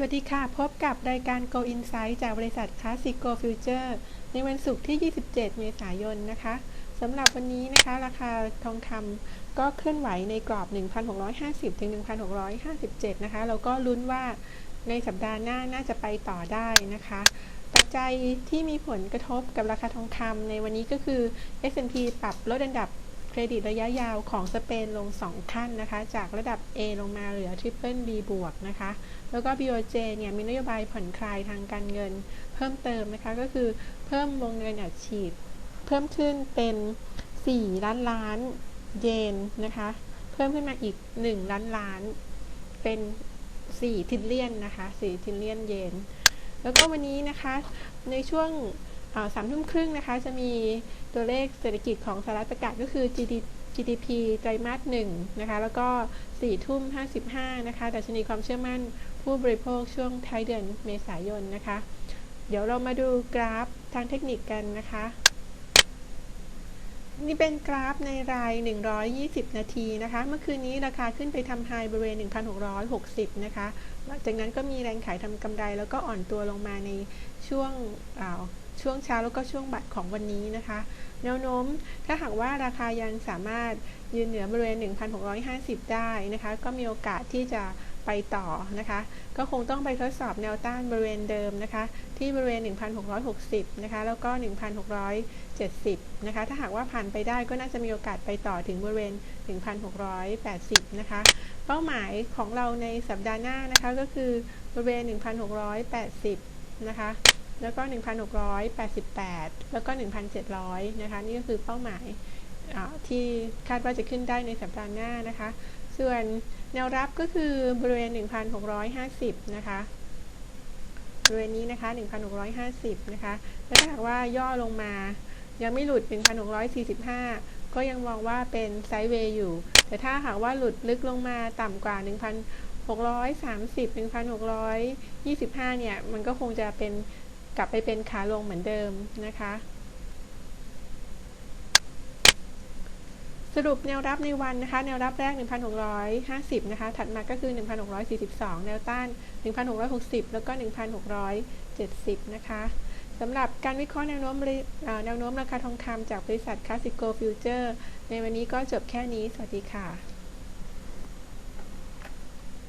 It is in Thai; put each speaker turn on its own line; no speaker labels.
สวัสดีค่ะ พบกับรายการ Go Insight จากบริษัท Classic Go Future ในวันศุกร์ที่ 27 เมษายนนะคะสำหรับวันนี้นะคะราคาทองคำก็เคลื่อนไหวในกรอบ 1,650 ถึง 1,657 นะคะแล้วก็ลุ้นว่าในสัปดาห์หน้าน่าจะไปต่อได้นะคะ ปัจจัยที่มีผลกระทบกับราคาทองคำในวันนี้ก็คือ S&P ปรับลดอันดับ รดิตระยะยาวของสเปนลง 2 ขั้นนะคะ จากระดับ A ลงมาเหลือ Triple B บวกนะคะ แล้วก็ BOJ เนี่ยมีนโยบายผ่อนคลายทางการเงินเพิ่มเติมนะคะ ก็คือเพิ่มวงเงินอัดฉีด เพิ่มขึ้นเป็น 4 ล้านล้านเยนนะคะ เพิ่มขึ้นมาอีก 1 ล้านล้านเป็น4ทิลเลียนนะคะ4ทิลเลียนเยน แล้วก็วันนี้นะคะในช่วง สามทุ่มครึ่งนะคะ จะมีตัวเลขเศรษฐกิจของสหรัฐประกาศก็คือ GDP ไตรมาสหนึ่งนะคะ แล้วก็4ทุ่ม55นะคะดัชนีความเชื่อมั่นผู้บริโภคช่วงท้ายเดือนเมษายนนะคะ เดี๋ยวเรามาดูกราฟทางเทคนิคกันนะคะ นี่เป็นกราฟในราย 120 นาทีนะคะ เมื่อคืนนี้ราคาขึ้นไปทำไฮบริเวณ 1,660 นะคะจากนั้นก็มีแรงขายทำกำไรแล้วก็อ่อนตัวลงมาในช่วง ช่วงเช้าแล้วก็ช่วงบ่ายของวันนี้นะคะ แนวโน้มถ้าหากว่าราคายังสามารถยืนเหนือบริเวณ 1,650 ได้นะคะ ก็มีโอกาสที่จะไปต่อนะคะ ก็คงต้องไปทดสอบแนวต้านบริเวณเดิมนะคะ ที่บริเวณ 1,660 นะคะ แล้วก็ 1,670 นะคะ ถ้าหากว่าผ่านไปได้ก็น่าจะมีโอกาสไปต่อถึงบริเวณ 1,680 นะคะ เป้าหมายของเราในสัปดาห์หน้านะคะก็คือบริเวณ 1,680 นะคะ แล้วก็ 1,688 แล้วก็ 1,700 นะคะ นี่ก็คือเป้าหมายที่คาดว่าจะขึ้นได้ในสัปดาห์หน้านะคะ ส่วนแนวรับก็คือบริเวณ 1,650 นะคะบริเวณนี้นะคะ 1,650 นะคะแล้วถ้าหากว่าย่อลงมา ยังไม่หลุด 1,645 ก็ยังมองว่าเป็นไซด์เวย์อยู่ แต่ถ้าหากว่าหลุดลึกลงมาต่ำกว่า 1,630 1,625 เนี่ย มันก็คงจะเป็น กลับไปเป็นขาลงเหมือนเดิมนะคะ สรุปแนวรับในวันนะคะ แนวรับแรก 1,650 นะคะ ถัดมาก็คือ 1,642 แนวต้าน 1,660 แล้วก็ 1,670 นะคะสำหรับการวิเคราะห์แนวโน้มแนวโน้มราคาทองคำจากบริษัท Classico Future ในวันนี้ก็จบแค่นี้ สวัสดีค่ะ